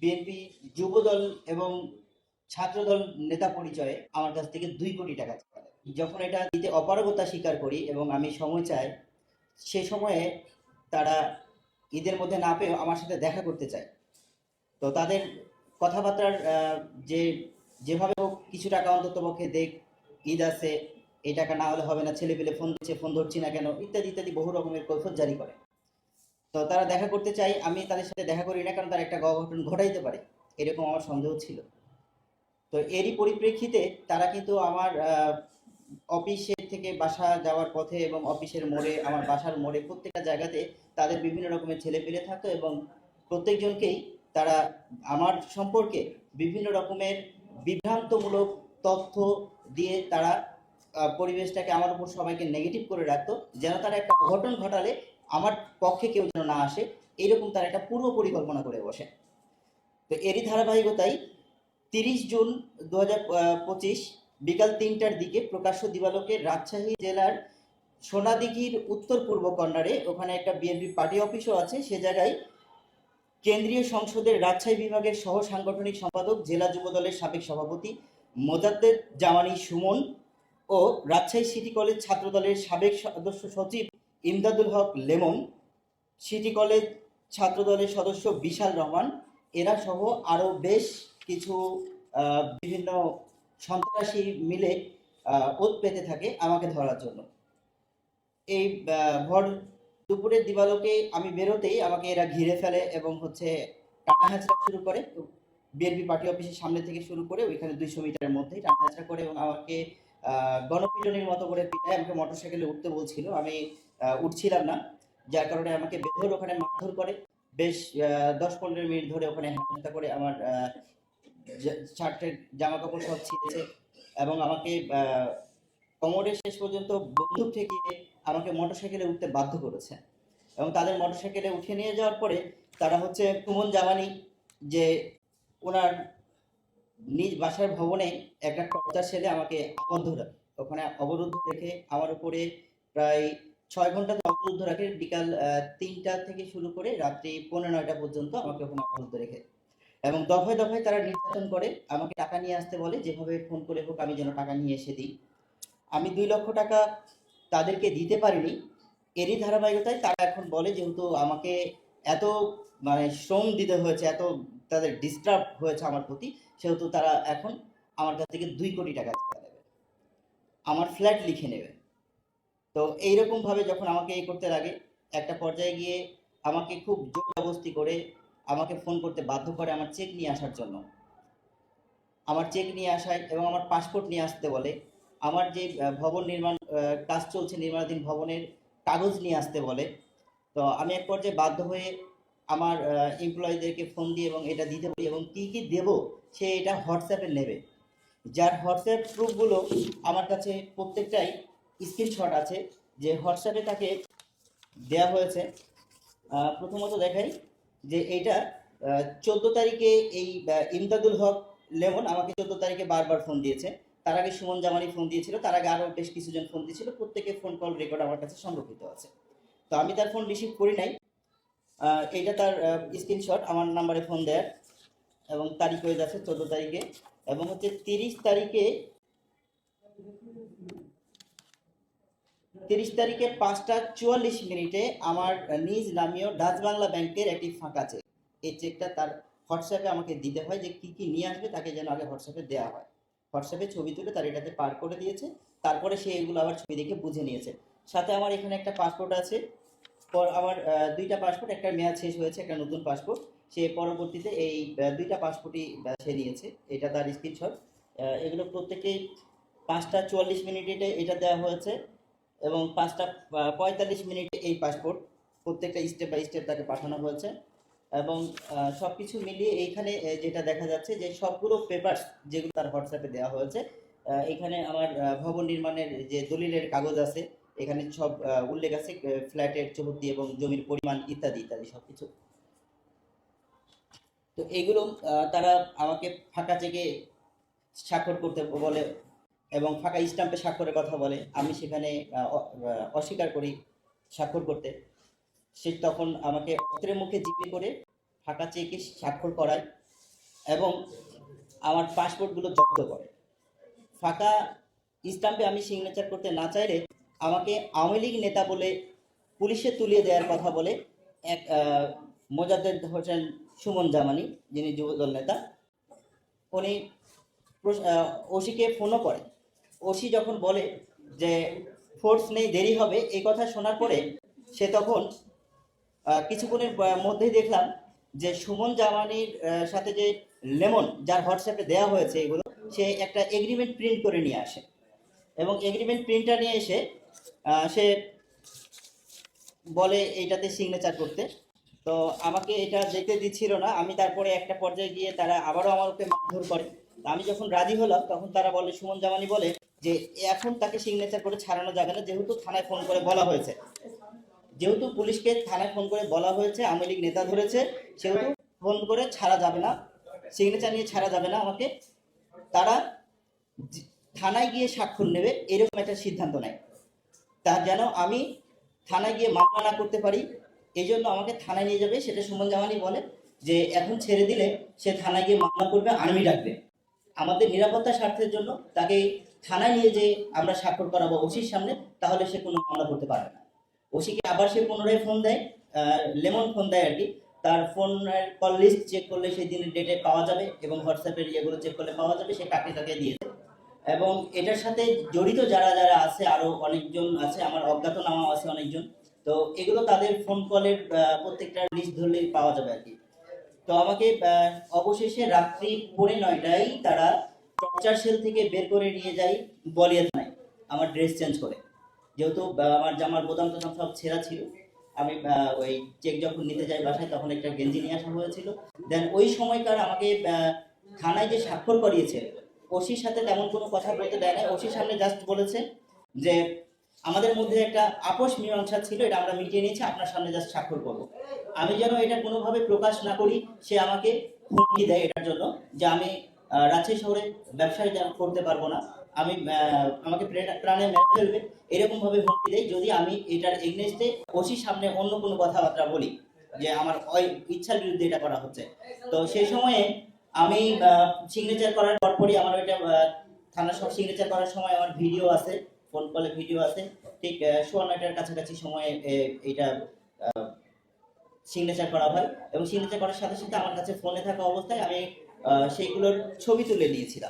BNP Jubodal এবং ছাত্রদল নেতা পরিচয়ে আমার কাছ থেকে দুই কোটি টাকা যখন এটা দিতে অপারগতা স্বীকার করি এবং আমি সময় চাই, সে সময়ে তারা ঈদের মধ্যে না পেয়েও আমার সাথে দেখা করতে চায়। তো তাদের কথাবার্তার যে, যেভাবে হোক কিছু টাকা অন্তত পক্ষে দেখ, ঈদ আছে, এই টাকা না হলে হবে না ছেলে পেলে ফোন দিচ্ছে, ফোন ধরছি না কেন, ইত্যাদি ইত্যাদি বহু রকমের কৈফত জারি করে। তো তারা দেখা করতে চাই, আমি তাদের সাথে দেখা করি না, কারণ তারা একটা অঘটন ঘটাইতে পারে। এরকম আমার সন্দেহ ছিল। তো এরই পরিপ্রেক্ষিতে তারা কিন্তু আমার অফিসের থেকে বাসা যাওয়ার পথে এবং অফিসের মোড়ে, আমার বাসার মোড়ে প্রত্যেকটা জায়গাতে তাদের বিভিন্ন রকমের ছেলে পেলে থাকতো এবং প্রত্যেকজনকেই তারা আমার সম্পর্কে বিভিন্ন রকমের বিভ্রান্তমূলক তথ্য দিয়ে তারা পরিবেশটাকে আমার উপর সবাইকে নেগেটিভ করে রাখতো, যেন তারা একটা অঘটন ঘটালে আমার পক্ষে কেউ যেন না আসে এইরকম তার একটা পূর্ব পরিকল্পনা করে বসে। তো এরই ধারাবাহিকতায় তিরিশ জুন দু পঁচিশ বিকাল তিনটার দিকে প্রকাশ্য দিবালোকে রাজশাহী জেলার সোনাদিঘির উত্তর পূর্ব কর্নারে ওখানে একটা বিএনপি পার্টি অফিসও আছে, সে জায়গায় কেন্দ্রীয় সংসদের রাজশাহী বিভাগের সহ সাংগঠনিক সম্পাদক, জেলা যুবদলের সাবেক সভাপতি মোজাদ্দেদ জামানি সুমন ও রাজশাহী সিটি কলেজ ছাত্রদলের সাবেক সদস্য সচিব ইমদাদুল হক লেমন, সিটি কলেজ ছাত্রদলের সদস্য বিশাল রহমান, এরা সহ আরও বেশ কিছু বিভিন্ন সন্ত্রাসী মিলে ওত পেতে থাকে আমাকে ধরার জন্য। এই ভর দুপুরের দিবালোকে আমি বেরোতেই আমাকে এরা ঘিরে ফেলে এবং হচ্ছে টানা হাঁচড়া শুরু করে, বিএনপি পার্টি অফিসের সামনে থেকে শুরু করে ওইখানে দুইশো মিটারের মধ্যেই টানা হাঁচড়া করে এবং আমাকে গণপিটনির মতো করে পিটায়, আমাকে মোটরসাইকেলে উঠতে বলছিল। আমি উঠছিলাম না। যার কারণে আমাকে বেধর ওখানে মারধর করে। বেশ দশ পনেরো মিনিট ধরে ওখানে হেনস্থা করে আমার শার্টের জামা কাপড় সব ছিঁড়েছে এবং আমাকে আহ, কোমরের শেষ পর্যন্ত বন্দুক ঠেকিয়ে আমাকে মোটরসাইকেলে উঠতে বাধ্য করেছে। এবং তাদের মোটরসাইকেলে উঠে নিয়ে যাওয়ার পরে তারা হচ্ছে কুমন জামানি যে ওনার নিজ বাসার ভবনে একটা টর্চার ছেলে আমাকে আবদ্ধ ওখানে অবরুদ্ধ রেখে আমার উপরে প্রায় ছয় ঘণ্টা অবরুদ্ধ রাখে। বিকাল তিনটা থেকে শুরু করে রাত্রি পৌনে নয়টা পর্যন্ত আমাকে ওখানে অবরুদ্ধ রেখে এবং দফায় দফায় তারা নির্যাতন করে, আমাকে টাকা নিয়ে আসতে বলে, যেভাবে ফোন করে হোক আমি যেন টাকা নিয়ে এসে দিই। আমি দুই লক্ষ টাকা তাদেরকে দিতে পারিনি। এরই ধারাবাহিকতায় তারা এখন বলে, যেহেতু আমাকে এত মানে শ্রম দিতে হয়েছে, এত তাদের ডিস্টার্ব হয়েছে আমার প্রতি, সেহেতু তারা এখন আমার কাছ থেকে দুই কোটি টাকা টাকা আমার ফ্ল্যাট লিখে নেবে। তো এইরকম ভাবে যখন আমাকে এই করতে লাগে, একটা পর্যায়ে গিয়ে আমাকে খুব জোরজবস্তি করে আমাকে ফোন করতে বাধ্য করে আমার চেক নিয়ে আসার জন্য। আমার চেক নিয়ে আসায় এবং আমার পাসপোর্ট নিয়ে আসতে বলে, আমার যে ভবন নির্মাণ কাজ চলছে নির্মাণাধীন ভবনের কাগজ নিয়ে আসতে বলে, তো আমি এক পর্যায়ে বাধ্য হয়ে আমার এমপ্লয়ীদেরকে ফোন দিয়ে এবং এটা দিতে বলি এবং কী কী দেব সে এটা হোয়াটসঅ্যাপে নেবে। যার হোয়াটসঅ্যাপ প্রুফগুলো আমার কাছে প্রত্যেকটাই স্ক্রিনশট আছে, যে হোয়াটসঅ্যাপে তাকে দেয়া হয়েছে। প্রথমত দেখাই যে এইটা চোদ্দ তারিখে এই ইমদাদুল হক লেমন আমাকে চোদ্দ তারিখে বারবার ফোন দিয়েছে। তার আগে সুমন জামানি ফোন দিয়েছিল, তার আগে আরও বেশ কিছুজন ফোন দিয়েছিল, প্রত্যেকের ফোন কল রেকর্ড আমার কাছে সংরক্ষিত আছে। তো আমি তার ফোন রিসিভ করি নাই। এইটা তার স্ক্রিনশট আমার নাম্বারে ফোন দেয় এবং তারিখ হয়ে যাচ্ছে চোদ্দ তারিখে। এবং হচ্ছে তিরিশ তারিখে তিরিশ তারিখে পাঁচটা চুয়াল্লিশ মিনিটে আমার নিজ নামীয় ডাচ বাংলা ব্যাংকের একটি ফাঁকা চেক এই চেকটা তার হোয়াটসঅ্যাপে আমাকে দিতে হয় যে কি কি নিয়ে আসবে তাকে যেন আগে হোয়াটসঅ্যাপে দেওয়া হয়। হোয়াটসঅ্যাপে ছবি তুলে তার এটাতে পার করে দিয়েছে, তারপরে সে এগুলো আবার ছবি দেখে বুঝে নিয়েছে। সাথে আমার এখানে একটা পাসপোর্ট আছে, পর আমার দুইটা পাসপোর্ট, একটা মেয়াদ শেষ হয়েছে, একটা নতুন পাসপোর্ট। সে পরবর্তীতে এই দুইটা পাসপোর্টই সে নিয়েছে, এটা তার স্ক্রিনশট এগুলো প্রত্যেকেই পাঁচটা চুয়াল্লিশ মিনিটে এটা দেওয়া হয়েছে। এবং পাঁচটা পঁয়তাল্লিশ মিনিটে এই পাসপোর্ট প্রত্যেকটা স্টেপ বাই স্টেপ তাকে পাঠানো হয়েছে। এবং সব কিছু মিলিয়ে এইখানে যেটা দেখা যাচ্ছে যে সবগুলো পেপারস যেগুলো তার হোয়াটসঅ্যাপে দেওয়া হয়েছে এখানে আমার ভবন নির্মাণের যে দলিলের কাগজ আছে, এখানে সব উল্লেখ আছে ফ্ল্যাটের চৌহদ্দি এবং জমির পরিমাণ ইত্যাদি ইত্যাদি সব কিছু তো এগুলো তারা আমাকে ফাঁকা চেকে স্বাক্ষর করতে বলে এবং ফাঁকা স্ট্যাম্পে স্বাক্ষরের কথা বলে। আমি সেখানে অস্বীকার করি স্বাক্ষর করতে। সে তখন আমাকে অস্ত্রের মুখে জিম্মি করে ফাঁকা চেকে স্বাক্ষর করায় এবং আমার পাসপোর্টগুলো জব্দ করে। ফাঁকা স্টাম্পে আমি সিগনেচার করতে না চাইলে আমাকে আওয়ামী লীগ নেতা বলে পুলিশে তুলিয়ে দেওয়ার কথা বলে এক মোজাদ্দেদ হোসেন সুমন জামানি, যিনি যুবদল নেতা, উনি ওসিকে ফোনও করে ওসি যখন বলে যে ফোর্স নেই, দেরি হবে এই কথা শোনার পরে সে তখন কিছুক্ষণের মধ্যেই দেখলাম যে সুমন জামানির সাথে যে লেমন, যার হোয়াটসঅ্যাপে দেওয়া হয়েছে এগুলো, সে একটা এগ্রিমেন্ট প্রিন্ট করে নিয়ে আসে। এবং এগ্রিমেন্ট প্রিন্টটা নিয়ে এসে সে বলে এইটাতে সিগনেচার করতে। তো আমাকে এটা যেতে দিচ্ছিল না, আমি তারপরে একটা পর্যায়ে গিয়ে তারা আবারও আমাকে মারধর করে। আমি যখন রাজি হলাম, তখন তারা বলে, সুমন জামানি বলে যে এখন তাকে সিগনেচার করে ছাড়ানো যাবে না, যেহেতু থানায় ফোন করে বলা হয়েছে। যেহেতু পুলিশকে থানায় ফোন করে বলা হয়েছে, আওয়ামী লীগ নেতা ধরেছে, সেহেতু ফোন করে ছাড়া যাবে না সিগনেচার নিয়ে ছাড়া যাবে না আমাকে। তারা থানায় গিয়ে স্বাক্ষর নেবে, এরকম একটা সিদ্ধান্ত নেয়। তা যেন আমি থানায় গিয়ে মামলা না করতে পারি, এই জন্য আমাকে থানায় নিয়ে যাবে, সেটা সুমন জামানি বলে যে এখন ছেড়ে দিলে সে থানায় গিয়ে মামলা করবে, আর্মি ডাকবে। আমাদের নিরাপত্তার স্বার্থের জন্য তাকে থানায় নিয়ে যে আমরা স্বাক্ষর করাবো ওসির সামনে, তাহলে সে কোনো মামলা করতে পারবে না। ওসিকে আবার সে পুনরায় ফোন দেয়? লেমন ফোন দেয় আর কি। তার ফোনের কল লিস্ট চেক করলে সেই দিনের ডেটে পাওয়া যাবে এবং হোয়াটসঅ্যাপের ইয়েগুলো চেক করলে পাওয়া যাবে, সে কাকে কাকে দিয়েছে এবং এটার সাথে জড়িত যারা যারা আছে আরও অনেকজন আছে, আমার অজ্ঞাতনামা আছে অনেকজন, তো এগুলো তাদের ফোন কলের প্রত্যেকটা লিস্ট ধরলেই পাওয়া যাবে আর কি। তো আমাকে অবশেষে রাত্রি পৌনে নয়টায় তারা টর্চার সেল থেকে বের করে নিয়ে যাই, বলিয়া থানায় আমার ড্রেস চেঞ্জ করে। যেহেতু আমার জামার বোতাম টোতাম সব ছেঁড়া ছিল। আমি ওই চেক যখন নিতে যাই বাসায়, তখন একটা গেঞ্জি নিয়ে আসা হয়েছিল। দেন ওই সময়কার আমাকে থানায় যে স্বাক্ষর করিয়েছে, ওসির সাথে তেমন কোনো কথা বলতে দেয় না ওসির সামনে জাস্ট বলেছে যে, আমাদের মধ্যে একটা আপোষ মীমাংসা ছিল, এটা আমরা মিটিয়ে নিয়েছি, আপনার সামনে জাস্ট স্বাক্ষর করব। আমি যেন এটা কোনোভাবে প্রকাশ না করি, সে আমাকে হুমকি দেয় এটার জন্য যে আমি রাজশাহী শহরে ব্যবসায় করতে পারব না। আমি আমাকে প্রে- প্রাণে মেরে ফেলবে এরকম ভাবে হুমকি দেয় যদি আমি এটার এগনেস্টে ওসির সামনে অন্য কোনো কথাবার্তা বলি, যে আমার ইচ্ছার বিরুদ্ধে এটা করা হচ্ছে। তো সেই সময়ে আমি সিগনেচার করার পরপরই আমার ওইটা থানার সব সিগনেচার করার সময় আমার ভিডিও আছে ফোন কলে ভিডিও আছে। ঠিক সোয়া নয়টার কাছাকাছি সময়ে এটা সিগনেচার করা হয়। এবং সিগনেচার করার সাথে সাথে আমার কাছে ফোনে থাকা অবস্থায় আমি সেইগুলোর ছবি তুলে নিয়েছিলাম।